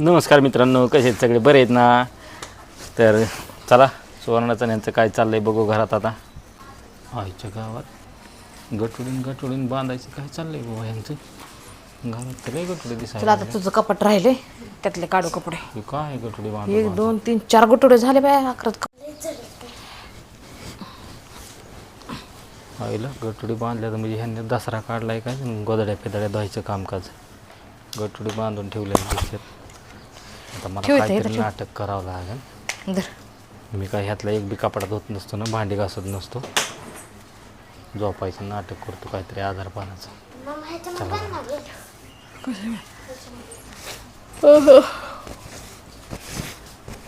नमस्कार मित्रांनो कसे आहेत सगळे? बरे आहेत ना? तर चला सुवर्णाचं यांचं काय चाललंय बघू घरात आता. आईच्या गावात गटुडीन गटुडीन बांधायचं काय चाललंय बाबा यांचं? घरात तर लय गटुडी दिसायला आता तुझं कपाट राहिले त्यातले काढू कपडे. हे काय गटुडी बांध एक दोन तीन चार गुटुडे झाले बाय अकरात आईला गटुडी बांधल्या तर म्हणजे ह्यांनी दसरा काढलाय काय? गोदड्या पिदड्या धुवायचं कामकाज. गटुडी बांधून ठेवलेलं दिसत. आता मला काहीतरी ठेव. नाटक करावं लागेल. धर. मी काय ह्यातला एक बी कपडा धुत नसतो ना भांडी घासत नसतो. झोपायचं नाटक करतो काहीतरी आजारपणाचं.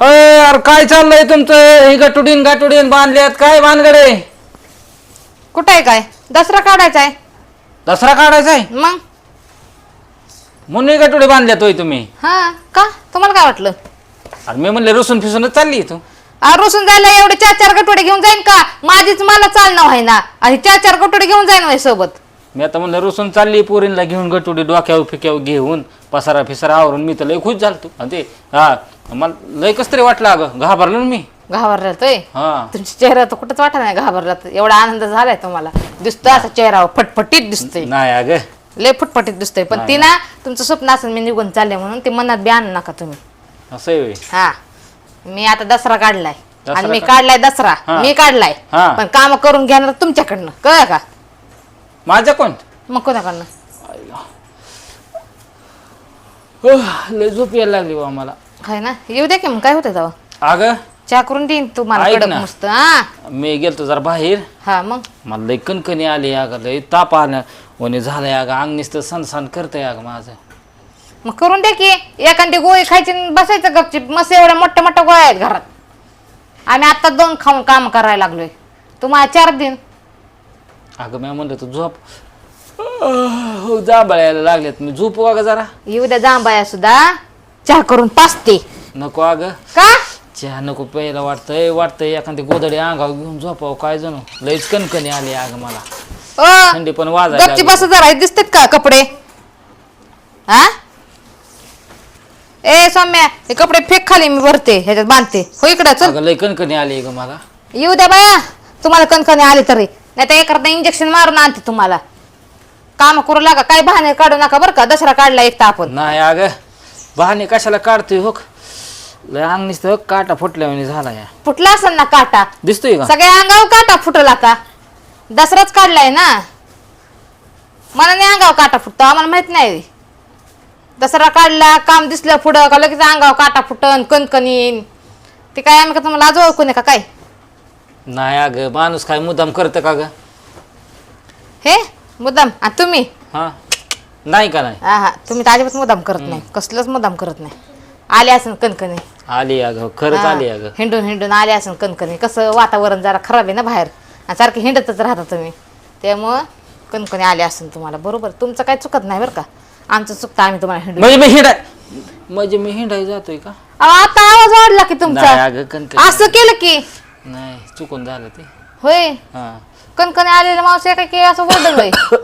अय यार काय चाललंय तुमचं? ही गटुडीन गाटुडीन बांधल्यात काय भानगडे? कुठं आहे काय? दसरा काढायचा आहे. दसरा काढायचा आहे? मग? म्हणून गटुडी बांधल्यात होय तुम्ही. हा का? तुम्हाला काय वाटलं? अरे मी म्हणले रुसून फिसूनच चालली तू आ, रुसून जायला एवढे चार चार गटोडे घेऊन जाईन का? माझीच मला चालणं व्हाय ना आणि चार चार गटोडे घेऊन जाईन माझ्या सोबत. मी आता म्हणलं रुसून चालली पोरींला घेऊन गटुडी डोक्यावर फिक्यावर घेऊन पसारा फिसारा आवरून मी तर लय खुश झालतो. आणि ते हा मला लय कस तरी वाटलं अगं घाबरलो ना मी. घाबरला तोय हा. तुमचा चेहरा तर कुठंच वाटत नाही घाबरला. तर. एवढा आनंद झालाय तुम्हाला. दिसतो असा चेहरा फटफटीत दिसतोय. नाही अगं लय फटफटीत दिसतोय. पण ती ना तुमचं स्वप्न असेल मी निघून चालले म्हणून ते मनात बी आणू नका तुम्ही. असं आहे होय. हा. मी आता दसरा काढलाय. दसरा आणि मी का- काढलाय दसरा. हा. मी काढलाय. हा. पण काम करून घेणार तुमच्याकडनं. कळ का? माझ्या कोण? मग कोणाकडनं? लय झोप यायला लागली बा मला. काय ना? येऊ दे की मग. काय होतं तेव्हा? अगं चहा करून देईन ऐक कडक ना. मस्त हा? मी गेलतो जरा बाहेर. हा मग? मला लय कणकणी आली अगं लय ताप आलं. वने झालंय अगं अंग नुसतं सनसन करतंय अगं माझं. मग करून दे की एखादी गोळी खायची आणि बसायचं गपचिप. मस्त एवढ्या मोठ्या मोठ्या गोळ्या आहेत घरात. आम्ही आता दोन खाऊन काम करायला लागलोय. तुम्हाला चार दिन. अगं मी म्हणलं तू झोप. हो जांभळायला लागल्यात. मी झोपू अगं जरा. येऊ द्या जांबाया सुद्धा. चहा करून पाचते. नको अगं. का? चहा नको प्यायला वाटतंय वाटतंय एखादी गोदडी अंगावर घेऊन झोपावं काय जणू. लयच कणकणी आली अगं मला. थंडी पण वाजायला गपची लागली. बस जरा दिसतात का कपडे? हा ए सौम्या हे कपडे फेक खाली मी भरते ह्याच्यात बांधते. हो इकडं चल. अगं लय कणकणी आली ग मला. येऊ द्या बाया तुम्हाला कणकणी आले तरी. नाही तर एखादा इंजेक्शन मारून आणते तुम्हाला. काम करू लागा काय बहाणे काढू नका बरं का दसरा काढला एक तर आपण. नाही अगं बहाणे कशाला काढतोय हो लय अंग नुसतं काटा फुटल्यावानी झाला या. फुटला असेल ना काटा? दिसतोय का? सगळ्या अंगावर काटा फुटल आता. दसराच काढलाय ना. मला नाही अंगावर काटा फुटतो आम्हाला माहीत नाही. दसरा काढला काम दिसलं पुढं का लगेच अंगावर काटा फुटन कणकणीन. ते काय आम्ही का तुम्हाला आज ओळखू नये का काय? नाही अगं माणूस काय मुद्दाम करतं का ग? हे मुद्दाम? आणि तुम्ही? हा? नाही का नाही? हा हा. तुम्ही तर अजिबात मुद्दाम करत नाही. कसलंच मुद्दाम करत नाही. आले असेल कणकणी. आली अगं खरंच आली अगं. हिंडून हिंडून आले असेल कणकणी. कसं वातावरण जरा खराब आहे ना बाहेर. आणि सारखे हिंडतच राहता तुम्ही. त्यामुळं कणकणी आले असेल तुम्हाला. बरोबर? तुमचं काही चुकत नाही बरं का? आमचं चुकतं आम्ही तुम्हाला हिंडू म्हणजे मी हिंडाय म्हणजे मी हिंडाय जातोय का? अहो, आता आवाज वाढला की नाही तुमचा अगं कणकणी असं केलं की. नाही चुकून झालं ते. होय? हा. कणकणी आलेलं मावशी एका की असं वरडलंय हो,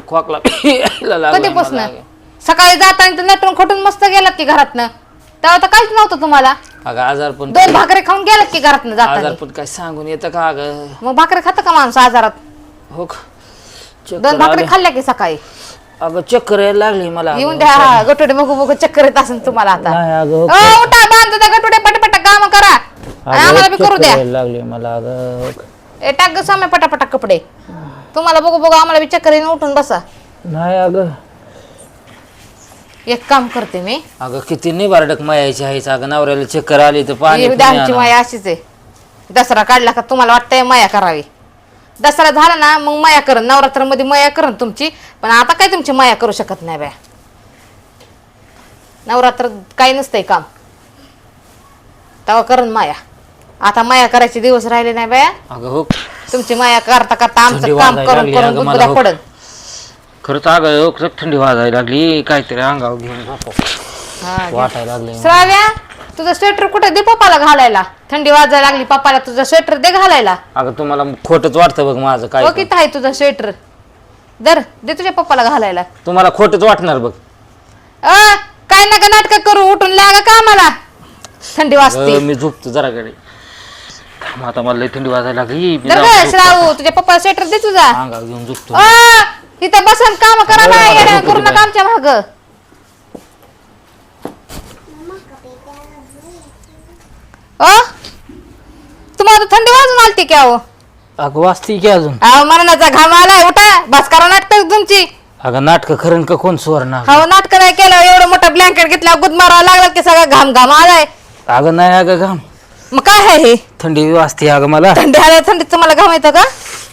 खोकला यायला कधीपासून? मला. सकाळी जाताना तर नटून खटून मस्त गेलात की घरातनं. तेव्हा तर काहीच नव्हतं तुम्हाला. अगं आजार पण दोन भाकरी खाऊन गेलात की घरातनं आजार जाताना पण काय सांगून येतं का अगं? मग भाकरी खातं का माणूस आजारात? हो का? दोन चक्कर भाकरी आलं. खाल्ल्या की सकाळी? अगं चक्कर यायला लागली मला. अगं. येऊन द्या गटुडे बघू बघू चक्कर येत असेल तुम्हाला आता. नाही अगं हो अ, उठा बांध त्या गटुडे पटापटा काम करा. आणि आम्हाला बी करू चक्कर द्या. यायला लागली मला अगं हो का? ए टाक ग सामे पटापटा कपडे. तुम्हाला बघू बघू आम्हाला बी चक्कर येऊन उठून बसा. नाही अगं. एक काम करते मी. अगं किती निबारडक मायाची आहेच अगं नवऱ्याला चक्कर आली तर पाणी आमची. माया अशीच आहे. दसरा काढला का तुम्हाला वाटतंय माया करावी? दसरा झाला ना मग माया करण. नवरात्रमध्ये माया करण तुमची. पण आता काय तुमची माया करू शकत नाही बाया? नवरात्र काही नसतंय काम. तेव्हा करण माया. आता माया करायचे दिवस राहिले नाही बाया. अगं हो. तुमची माया करता करता थंडी आमचं काम वाजायला करून लागली. करून अगं मला गुदगुल्या हो. पडन. खरंच अगं हो, खरंच थंडी वाजायला लागली काहीतरी अंगावर घेऊन. हा, घे. वाटायला लागले श्राव्या तुझं स्वेटर कुठे दे पप्पाला घालायला. थंडी वाजायला लागली पप्पाला तुझं स्वेटर दे घालायला. अगं तुम्हाला खोटच वाटतं बघ माझं काय हो किती आहे तुझं स्वेटर दर दे तुझ्या पप्पाला घालायला. तुम्हाला खोटच वाटणार बघ. अ नका नाटक करू उठून लागा का मला थंडी वाजते. अगं, मी झोपतो जरा कडे आता मला लई थंडी वाजायला लागली. मी जाऊन झोपतो. तुझ्या पप्पा स्वेटर दे तुझा. अंगावर घेऊन झोपतो. अ, इथं बसन काम करा ना करू. नका आमच्या माग. अ तुम्हाला तर थंडी वाजून आलती की अहो? अगं वाजती की अजून? अहो मरणाचा घाम आलाय उठा बस करा नाटक तुमची. अगं नाटक खरं का कोण सुवर्ण हो नाटक नाही केलं एवढं मोठं ब्लँकेट घेतला गुद मारावा लागला की सगळा घाम घाम आलाय. अगं नाही अगं घाम. मग काय आहे हे? थंडी वाजते अगं मला. थंडी आल्या थंडीत तुम्हाला घाम येतं का?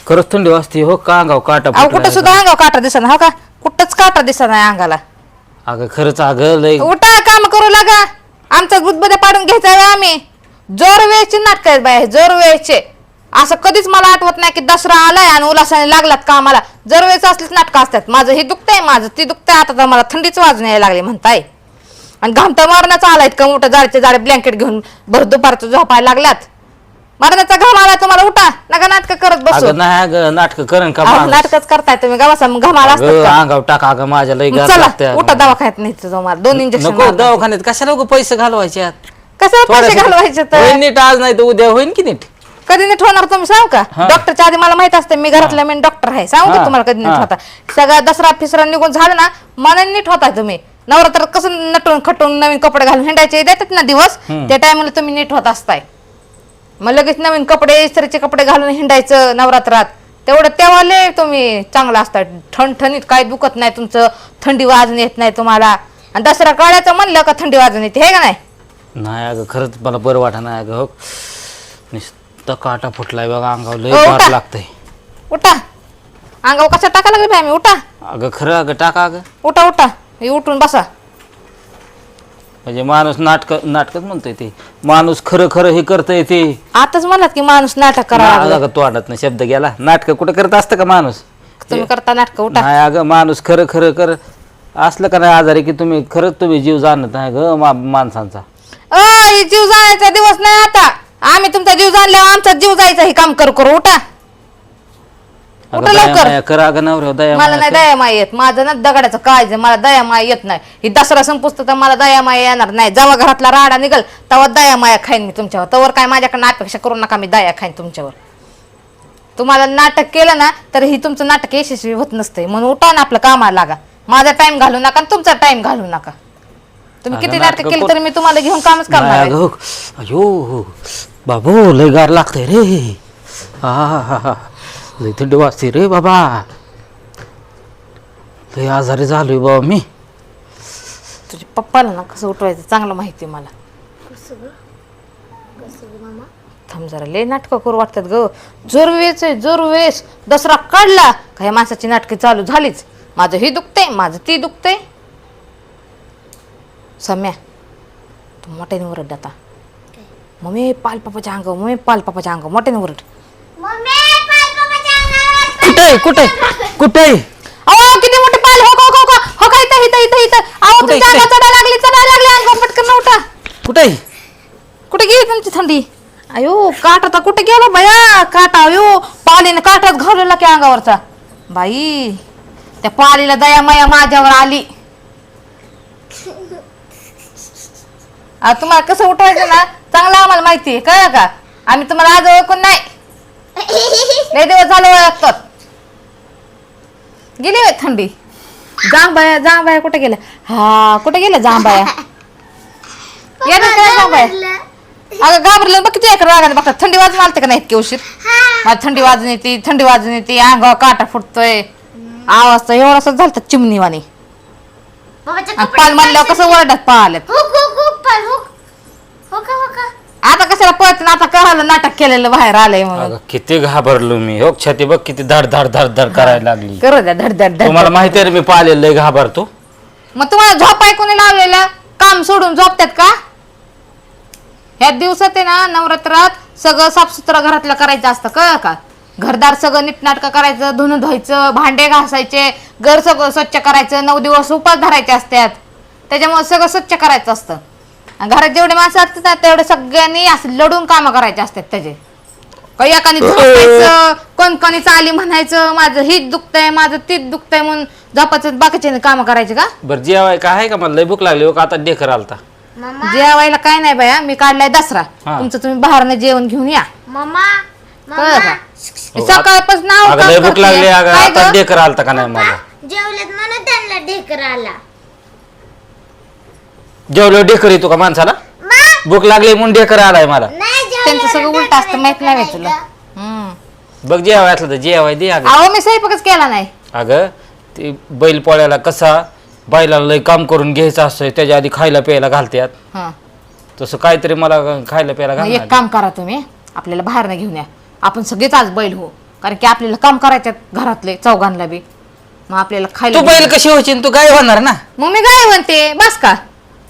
खरंच थंडी वाजते हो का अंगाव काटा अहो कुठं फुटलाय सुद्धा अंगावर काटा दिसत हो का? कुठंच काटा दिसत नाही अंगाला. अगं खरंच अगं लय उठा काम करू लागा. आमचा गुदबद्या पाडून घ्यायचा आहे आम्ही. जोर वेळचे नाटक आहेत बाय जोर वेळचे. असं कधीच मला आठवत नाही की दसरा आलाय आणि उल्हासाने लागलात कामाला. जर वेळेचं असलीच नाटकं असतात. माझं हे दुखतंय माझं ती दुखतंय. आता तर मला थंडीच वाजून यायला लागली म्हणताय. आणि घामता मारण्याचा आलाय इतकं मोठं जाडचे जाडे ब्लँकेट घेऊन भर दुपारचं झोपायला लागल्यात मारण्याचा घाम आला तुम्हाला उठा नका नाटक करत बसू अगं नाही अगं नाटक करण का अहो, माणूस? नाटकच करताय तुम्ही अगं, असतात का? अंगावर टाका अगं माझ्या चला अगं. उठा दवाखान्यात नाही तुम्हाला दोन इंजेक्शन दवाखान्यात कशाला उगा पैसे घालवायचे यात? कसं पैसे थोड्यासाठी. घालवायचे तर होईन नीट आज नाही तर उद्या होईन की नीट कधी नीट होणार तुम्ही सांगू का हा. डॉक्टरच्या आधी मला माहीत असते मी घरातल्या मेन डॉक्टर आहे सांगू का हा, तुम्हाला कधी नीट हा. होता सगळा दसरा फिसरा निघून झालं ना मनाने नीट होता तुम्ही नवरात्रात कसं नटून खटून नवीन कपडे घालून हिंडायचे देतात ना दिवस. त्या टायमाला तुम्ही नीट होत असताय. मग लगेच नवीन कपडे इस्त्रीचे कपडे घालून हिंडायचं नवरात्रात. तेवढं तेव्हा तुम्ही चांगला असतात ठणठणीत काय दुखत नाही तुमचं थंडी वाजून येत नाही तुम्हाला. आणि दसरा काढायचं म्हणलं का थंडी वाजून येते हे का नाही? नाही अगं खरंच मला बरं वाटा नाही अगं हो. नुसतं काटा फुटलाय बघा अंगावर लय हो, उठा. लागतंय. उठा. अंगावर कशा टाका लागले आम्ही? उठा. अगं खरं अगं टाका अगं. उठा उठा. हे उठून बसा. म्हणजे माणूस नाटक नाटकच म्हणतोय ते. माणूस खरं खरं हे करतंय ते. आताच म्हणलात की माणूस नाटक करा अगं तोंडात ना शब्द गेला. नाटक कुठं करत असतं का माणूस? तुम्ही करता नाटक उठा. नाही अगं माणूस खरं खरं कर. असलं का नाही आजारी की तुम्ही खरंच तुम्ही जीव जाणत नाही ग मा माणसांचा? अ हे जीव जाण्याचा दिवस नाही आता. आम्ही तुमचा जीव जाणल्यावर आमचा जीव जायचा हे काम करू करू उठा. अगं उठा दया लवकर. माया कर अगं नवऱ्या दया मला माया नाही कर. दयामाय येत माझं ना दगडाचं काय जे मला दयामाय येत नाही ही दसरा संपुस्त तर मला दयामाय येणार नाही जेव्हा घरातला राडा निघल तेव्हा दयामाया खाईन मी तुमच्यावर तवर काय माझ्याकडनं अपेक्षा करू नका मी दया खाईन तुमच्यावर तुम्हाला नाटक केलं ना तर ही तुमचं नाटक यशस्वी होत नसते म्हणून उठा ना आपलं कामाला लागा माझा टाइम घालू नका आणि तुमचा टाइम घालू नका तुम्ही अगं किती नाटकं नाटक केली तरी मी तुम्हाला घेऊन कामच करणार नाही आहे. अगं हो. अयो हो. बाबू लय गार लागतंय रे हा हा हा लय थंडी वाजते रे बाबा. लय आजारी झालोय बाबा मी. तुझ्या पप्पाला ना कसं उठवायचं चांगलं माहिती आहे मला. थांब जरा लय नाटकं करू वाटतात ग. जोरवेच आहे जोरवेस दसरा काढला काही माणसाची नाटकं चालू झालीच. माझं ही दुखतंय माझं ती दुखतंय. सम्या तू मोठ्याने ओरड आता. मम्मी पाल पापाच्या अंग मम्मी पाल पापाच्या अंग मोठ्याने ओरड. कुठे कुठे कुठे अहो किती मोठे पाल हो हो हो हो. हो का इथं इथं इथं इथं? अहो कुठे, तुमच्या अंगात? चढायला लागली चढायला लागली. अंग पटकन ना उठा. कुठे कुठे गेली तुमची थंडी? अयो काटा तर कुठे गेला बाया काटा अयो. पालीने काटाच घालवला की अंगावरचा? बाई त्या पालीला दया माया माझ्यावर आली. आ, तुम्हाला कसं उठवायचं ना? चांगलं आम्हाला माहिती आहे. कळलं का? आम्ही तुम्हाला आज ओळखून नाही. लय दिवस झाले ओळखतात. गेली होय थंडी? जांबाया जांबाया कुठे गेल्या? हा कुठे गेल्या जांबाया येणार काय जांबाया अगं घाबरलं बघ किती एकर रागाने बघतात थंडी वाजून आलते का नाही इतकी उशीर? मला थंडी वाजून येते थंडी वाजून येते अंगावर काटा फुटतोय. आवाज तर एवढासा झालता चिमणीवाणी. आणि पाल म्हणल्यावर कसं वरडात पाहल्यात आता कशाला पळत ना आता कळालं नाटक केलेलं बाहेर आलंय म्हणून. अगं किती घाबरलो मी. हो छाती बघ किती धड धड धड धड करायला लागली. करू द्या धड धड धड. तुम्हाला माहिती आहे रे मी पाहिलेलं लय घाबरतो. मग तुम्हाला झोप ऐकून लावलेलं? काम सोडून झोपतात का? ह्या दिवसात आहे ना नवरात्रात सगळं साफसुथरं घरातलं करायचं असतं कळ का? घरदार सगळं नीटनाटकं करायचं धुणं धुवायचं भांडे घासायचे घर सगळं स्वच्छ करायचं नऊ दिवस उपास धरायचे असतात. त्याच्यामुळे सगळं स्वच्छ करायचं असतं. आणि घरात जेवढे माणसं असतात ना तेवढे सगळ्यांनी असं लढून कामं करायचे असतात त्याचे. काही एकाने झोपायचं कोण कोणी चाली म्हणायचं माझं हीच दुखतंय माझं तीच दुखतंय म्हणून झोपाचं बाकीचे काम करायचे का? बरं जेवाय काय आहे का? मला लय भूक लागली हो का आता डेकर आलता मम्मा. जेवायला काय नाही बाया मी काढलाय दसरा. हा. तुमचं तुम्ही बाहेरनं जेवण घेऊन या. मम्मा कळलं का हो, सकाळपासून नाव अगं लय भूक लागली अगं आता डेकर आलता का नाही मला? जेवलेत म्हणून त्यांना ढेकर आला जेवलो डेकर येतो का माणसाला? भूक लागली म्हणून डेकर आलाय मला. नाही त्यांचं सगळं उलट असतं माहीत नाही तुला. का? हम्म. बघ जेवाय असलं तर जेवाय दे अगं. अहो मी स्वयंपाकच केला नाही. अगं ते बैल पोळ्याला कसा बैलाला लय काम करून घ्यायचं असतंय त्याच्या आधी खायला प्यायला घालतात हा. तसं काहीतरी मला खायला प्यायला मग घाल एक काम करा तुम्ही आपल्याला बाहेरनं घेऊन या. आपण सगळेच आज बैल हो कारण की आपल्याला काम करायच्यात घरातले चौघांना बी. मग आपल्याला खायला तू घेऊन बैल कशी आणि तू काय होणार ना. मग मी काय म्हणते बस का?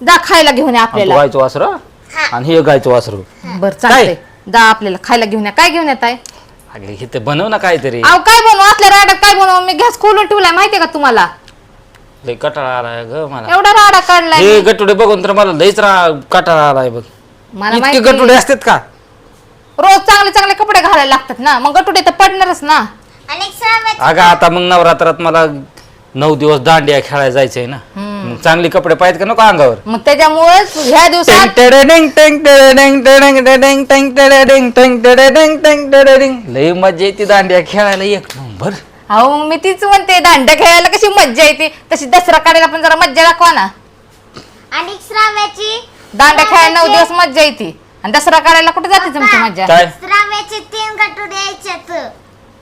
जा खायला घेऊन या आणि तू आपल्याला. गायचं वासरू? आणि हे गायचं वासरू. बरं चालतंय. जा आपल्याला खायला घेऊन या. काय घेऊन येत आहे? अगं हे तर बनव ना काहीतरी. अहो काय बनवू? असल्या राड्यात काय बनवू? मी गॅस खोलून ठेवलाय माहितीये का तुम्हाला? लय कटाळा आलाय ग मला. एवढा राडा काढलाय हे गटुडे बघून तर मला लयच रा- कटाळा आलाय बघ. मला इतके माहिती. गटुडे असतात का? रोज चांगले चांगले कपडे घालायला लागतात ना. मग गटुडे तर पडणारच ना. अगं आता मग नवरात्रात मला नऊ दिवस दांडिया खेळायला जायचंय ना. मग चांगले कपडे पाहिजेत का नको अंगावर? मग त्याच्यामुळेच ह्या दिवसात टेंग टेंग टेंग टेंग टेडेडिंग. लय मजा येते दांडिया खेळायला एक नंबर. अहो मी तीच म्हणते दांड्या खेळायला कशी मज्जा येते? तशी दसरा काढायला पण जरा मज्जा दाखवा ना. आणि श्राव्याची दांड्या खेळायला नऊ दिवस मज्जा येते. आणि दसरा काढायला कुठे जाते तुमची मज्जा? काय? श्राव्याचे तीन यायच्यात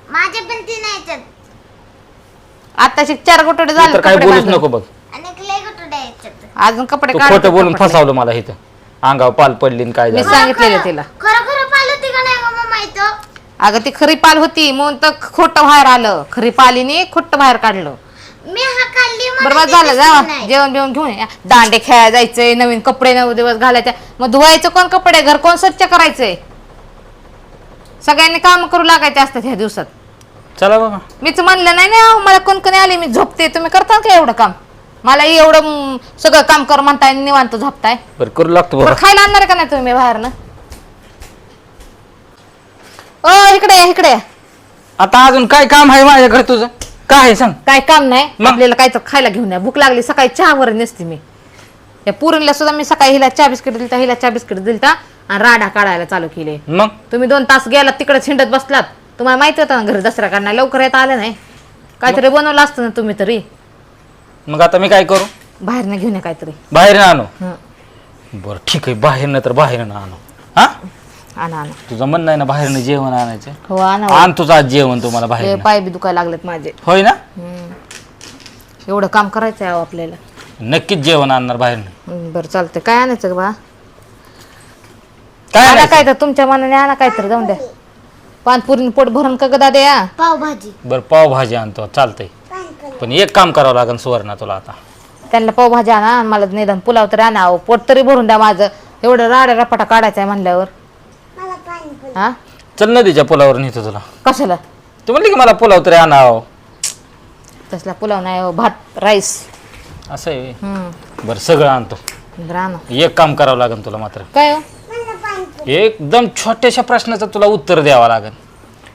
माझे पण तीन यायच्यात आताशी चार गोटोडे तू झाले तर काय कपडे बोलूच बांधून. नको बघ. आणि लय गटुडे यायच्यात अजून कपडे तू काढ खोटं बोलून फसावलं मला इथं. अंगावर पाल पडली काय मी झालं? सांगितलेलं तिला. खरं खरं पाहिलं होती का नाही गं मम्मा इथं? अगं ती खरी पाल होती म्हणून तर खोटं बाहेर आलं. खरी पालीने खोटं बाहेर काढलं. मी हा काढली म्हणून बरोबर झालं दिसली जा नाही. जेवण बिवण घेऊन या. दांडे खेळायला जायचंय नवीन कपडे नऊ दिवस घालायचे. मग धुवायचं कोण कपडे? घर कोण स्वच्छ करायचंय? सगळ्यांनी काम करू लागायचे असतात ह्या दिवसात. चला बाबा. मीच म्हणलं नाही ना मला कोण कोणी आले मी झोपते. तुम्ही करता का एवढं काम? मला एवढं म, सगळं काम कर म्हणताय आणि निवांत झोपताय. बरं करू लागतो बरं खायला आणणार का नाही तुम्ही बाहेरनं? ओ इकडे या, इकडे या. आता अजून काय काम आहे माझ्याकडे तुझं? काय आहे सांग. काय काम नाही? मग? आपल्याला काय तर खायला घेऊन या. भूक लागली सकाळी चहावर नसते मी. या पुरीला सुद्धा मी सकाळी हिला चहा बिस्किट दिलता हिला चहा बिस्किट दिलता आणि राडा काढायला चालू केले. मग? तुम्ही दोन तास गेलात तिकडे छिंडत बसलात. तुम्हाला माहिती होतं ना घरी दसरा काढणार लवकर येता आलं नाही. काहीतरी बनवलं असतं ना तुम्ही तरी. मग आता मी काय करू? बाहेरनं घेऊन या काहीतरी. बाहेर आणू? हं. बरं ठीक आहे बाहेरनं तर बाहेरनं आणू. हा? आणा आणा. तुझं म्हणणं आहे ना बाहेरनं जेवण आणायचं? हो आणा आण तुझं आज जेवण तुम्हाला हे बाहेर पाय बी दुखायला लागलेत माझे. होय ना? हम्म. एवढं काम करायचं आहे अहो आपल्याला. नक्कीच जेवण आणणार बाहेरनं. हम्म, बरं चालतंय. काय आणायचं बा? काय आणा आणायचं? काय तर तुमच्या मनाने आणा काय तर जाऊन द्या. पानपुरीने पोट भरून का गदा द्या पावभाजी. बरं पावभाजी आणतो. चालतंय. पण एक काम करावं लागेल सुवर्णा तुला आता. त्यांना पावभाजी आणा आणि मला निदान पुलाव तरी आणा अहो, पोट तरी भरून द्या माझं. एवढं राडा रपाटा काढायचा आहे म्हणल्यावर. मला पाणी हा? चल नदीच्या पुलावर नेतो तुला. कशाला? तू म्हणली की मला पुलाव तरी आणावं तसला पुलाव नाही हो, भात राईस. असं आहे हम्म. बरं सगळं आणतो. बरं आणा. एक काम करावं लागेल तुला मात्र. काय हो? एकदम छोट्याशा प्रश्नाचं तुला उत्तर द्यावं लागेल.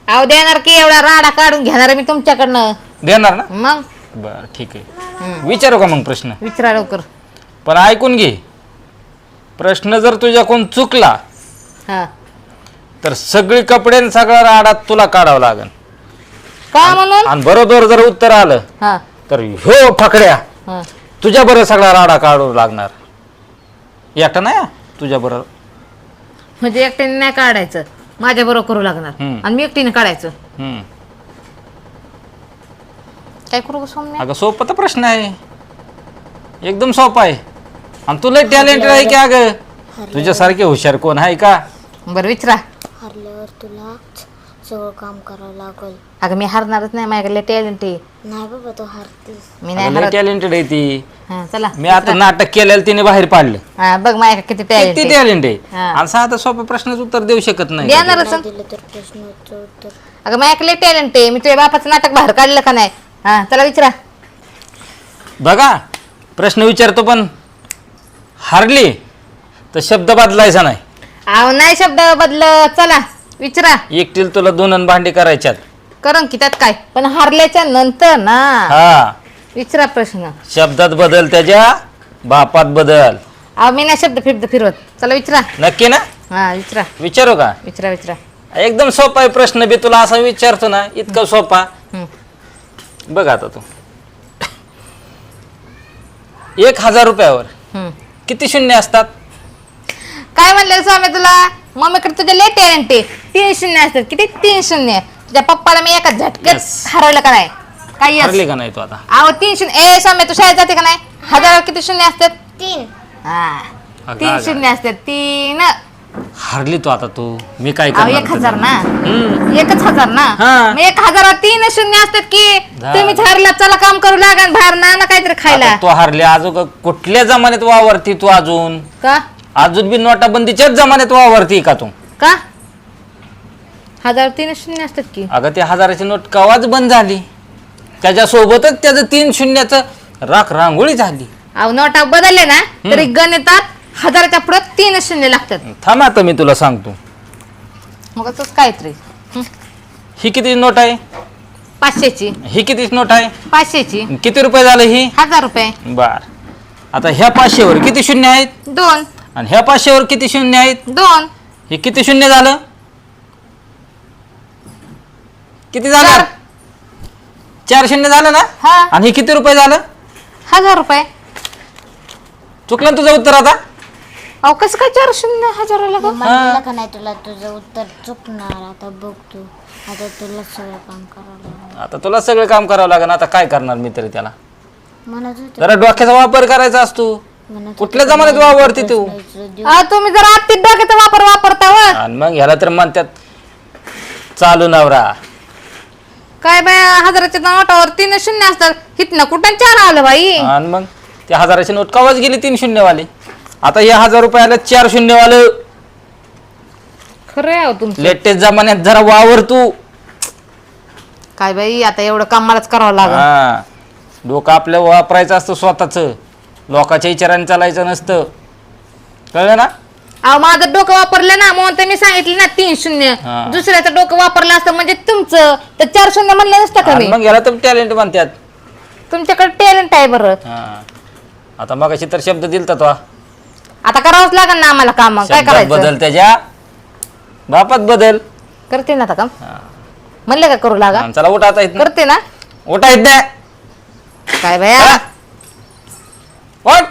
अहो देणार की एवढा राडा काढून घेणार मी तुमच्याकडनं. देणार ना? मग? बरं ठीक आहे. विचारू का मग प्रश्न? विचारा लवकर. पण ऐकून घे. प्रश्न जर तुझ्याकडून चुकला हा. तर सगळी कपडे आणि सगळा राडा तुला काढावं लागेल. का म्हणून? आणि बरोबर जर उत्तर आलं हा. तर हो फकड्या. हा. तुझ्या बरोबर सगळा राडा काढू लागणार. एकटा नाही तुझ्या बरोबर. म्हणजे एकट्याने नाही काढायचं. माझ्या बरोबर करू लागणार. हम्म. आणि मी एकटीने काढायचं. हम्म. काय करू सोमने अगं सोपा तर प्रश्न आहे. एकदम सोपा आहे. आणि तुला टॅलेंटेड आहे की अगं? तुझ्यासारखे हुशार कोण आहे का? बरं विचारा. हरल्यावर तुला. सगळं काम करावं लागल. अगं मी हरणारच नाही माझ्याकडे टॅलेंट आहे. नाही बाबा तू हरतीस. मी नाही हरत. टॅलेंटेड आहे ती. हा चला मी आता नाटक केलेलं तिने बाहेर पाडलं. हा बघ माझ्या किती टॅलेंट किती टॅलेंट आहे. आणि साधा सोपा प्रश्नाचं उत्तर देऊ शकत नाही. देणारच दिलं तर प्रश्नाचं उत्तर अगं माझ्याकडे टॅलेंट आहे. मी तुझ्या बापाचं नाटक बाहेर काढलं का नाही? हा चला विचारा. बघा प्रश्न विचारतो पण. हारली तर शब्द बदलायचा नाही. अहो नाही शब्द बदल चला. विचारा. एकटील तुला दोन अन भांडी करायच्यात. करन की त्यात काय? पण हारल्याच्या नंतर ना. हा. विचारा प्रश्न. शब्दात बदल त्याच्या बापात बदल. अहो मी नाही शब्द फिरत फिरवत. चला विचारा. नक्की ना? हा विचारा. विचारू का? विचारा विचारा. एकदम सोपा आहे प्रश्न बी तुला असा विचारतो ना इतका सोपा. हम्म. बघ आता तू. एक हजार रुपयावर हम्म. किती शून्य असतात? काय म्हणलं स्वामी तुला? मम्मीकडे तुझे लय टॅलेंट आहे तीन शून्य असतात किती तीन शून्य तुझ्या पप्पाला मी एका झटक्यात Yes. हरवलं का नाही? काय yes? हरली का नाही तू आता? अहो तीन शून्य ए स्वामी तू शाळेत जाते का नाही? हजारावर किती शून्य असतात? तीन. हा. अगं, तीन अगं. शून्य असतात. तीन. हरली तू आता तू. मी काय करणार एक हजार? ना? हम्म. एकच हजार ना? हा. मग एक हजारात तीन शून्य असतात की. तुम्ही हरला चला काम करू लागा आणि बाहेर ना ना काहीतरी खायला. आता तू हरली अजून कुठल्या जमान्यात वावरती तू अजून? का? अजून बी नोटाबंदीच्याच जमान्यात वावरती का तू? का? हजार तीन शून्य असतात की. अगं ते हजाराची नोट कवाच बंद झाली? त्याच्यासोबतच त्याचं तीन शून्याचं राख रांगोळी झाली. अहो नोटा बदलले ना तरी गणितात हजाराच्या पुढे तीन शून्य लागतात. थांब आता मी तुला सांगतो. मग काहीतरी हं. ही किती नोट आहे? पाचशेची. ही किती नोट आहे? पाचशेची. किती रुपये झाले ही? हजार रुपये. बर. आता ह्या पाचशेवर किती शून्य आहेत? दोन. आणि ह्या पाचशेवर किती शून्य आहेत? दोन. हे किती शून्य झालं? किती झालं? चार. चार शून्य झालं ना? हा. आणि हे किती रुपये झालं? हजार रुपये. चुकलं ना तुझं उत्तर आता? अहो कसं काय चार शून्य हजाराला गं? म्हणलं का नाही तुला तुझं उत्तर चुकणार? आता बघ तू. आता तुला सगळं काम करावं लागणार आता तुला सगळं काम करावं लागेल आता काय करणार मी तरी त्याला? म्हणत होते. जरा डोक्याचा वापर करायचा असतो. कुठल्या जमान्यात वावरती तू अहो, तुम्ही जर आत्ती डोक्याचा वापर वापरता व. आणि मग ह्याला तर म्हणतात चालू नवरा. काय बाय हजाराच्या नोटावर तीन शून्य असतात. हिथनं कुठं चार आलं बाई? आणि मग त्या हजाराची नोट कवाच गेली तीन शून्यवाली? आता या हजार रुपयाला चार शून्यवालं. खरं आहे अहो तुमचं. लेटेस्ट जमान्यात जरा वावर तू. काय बाई आता एवढं काम मलाच करावं लागेल. हा. डोकं आपलं वापरायचं असतं स्वतःच. लोकांच्या विचाराने चालायचं नसतं. कळलं ना? अहो माझं डोकं वापरलं ना म्हणून तर मी सांगितलं ना तीन शून्य. हा. दुसऱ्याचं डोकं वापरलं असतं म्हणजे तुमचं तर चार शून्य म्हणलं नसतं का आणि मी? मग याला तर टॅलेंट म्हणतात तुमच्याकडे टॅलेंट आहे बरं. हा. आता मग तर शब्द दिलता तो आता करावंच लागेल ना आम्हाला काम काय शब्दात करायचं? बदल त्याच्या. बापात बदल. करते ना आता काम. म्हणलं का करू लागा? चला उठ आता इथनं करते ना. उठा इथनं काय बाया? उठ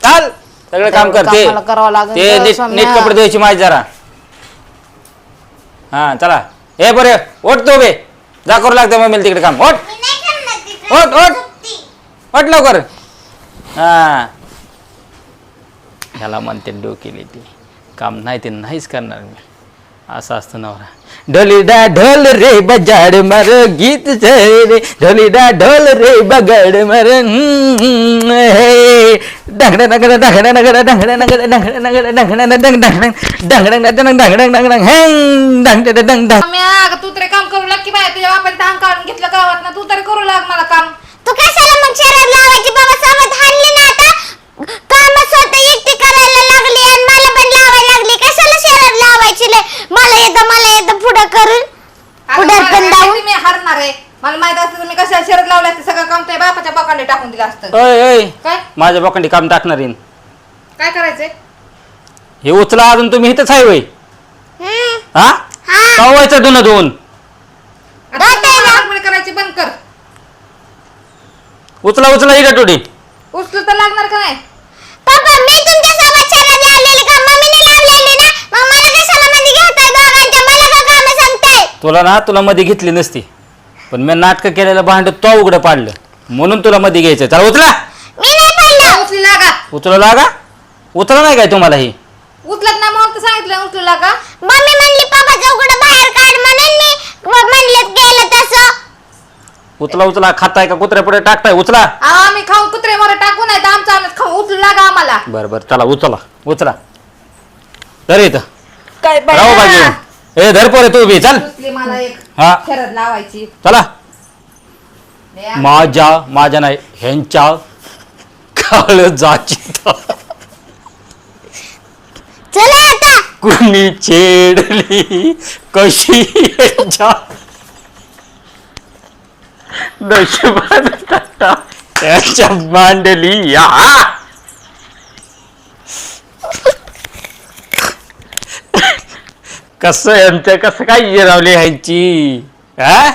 चाल सगळं काम करते करावं लागेल ते नीट कपडे द्यायची माझी जरा. हा चला. ए बरे ओट तो बे. जा करू लागते मम्मीला तिकडे काम. ओट मी नाही करणार तिथे ओट ओट. ओट लवकर. हा. ह्याला म्हणते डोकेली ती काम नाही ते नाहीच करणार मी. असं असतं नवरा ढोलीडा ढोल रे बजाड मर गीत रे ढोलीडा ढोल रे बगड मर तू काम करू लाग तू करू लाग मला काम तू लावायची लय. मला येतं मला येतं पुढं करून अगं, पुढं मला पण माहिती मी हरणार आहे. मला माहीत असतं मी कशा शरद लावल्या असते सगळं काम त्या बापाच्या बापाने टाकून दिलं असतं. काय? माझ्या बोकांडी काम टाकणार येईन काय करायचंय? हे उचला अजून तुम्ही इथंच आहे वय. हा? हा. कवायचं धुणं धुवून आता जाते ना. हडबड करायची बंद कर. उचला उचला ही गटोडी उचलू तर लागणार का नाही? पप्पा मी तुमच्यासोबत शहरात लावलेली का मम्मीने लावलेली ना मग मला कशाला मध्ये घेताय दोघांच्या मला का काम सांगताय तुला ना तुला मध्ये घेतली नसती. पण मी नाटकं केलेलं भांड तो उघडं पाडलं. म्हणून तुला मध्ये घ्यायचं. चला उचला. मी नाही पडलं. उचली लागा उचला लागा. उचला नाही काय तुम्हाला ही? उचलत ना तर सांगितलं उचलू लागा. मम्मी म्हणली पप्पा चौकडं बाहेर काढ म्हणून मी म्हणलं गेलं तसं. उचला उचला. खाताय का कुत्र्या पुढे? टाकताय उचला. अहो, आम्ही खाऊन कुत्रे मोरे टाकू नाही तर आमचं आम्ही खाऊ. उचलू लागा आम्हाला. बरं बरं. चला उचला. उचला. धर इथं. काय राहू बाजी ए धर पोरे तू बी चल. उचली मला एक हा. शरद लावायची. चला. लय माझ्या माझ्या नाही ह्यांच्या काळ जाची चला आता. कुणी छेडली कशी यांच्या नशिबात टाटा यांच्या मांडली या. कसं यांचं कसं काय जिरावली ह्यांची? हा.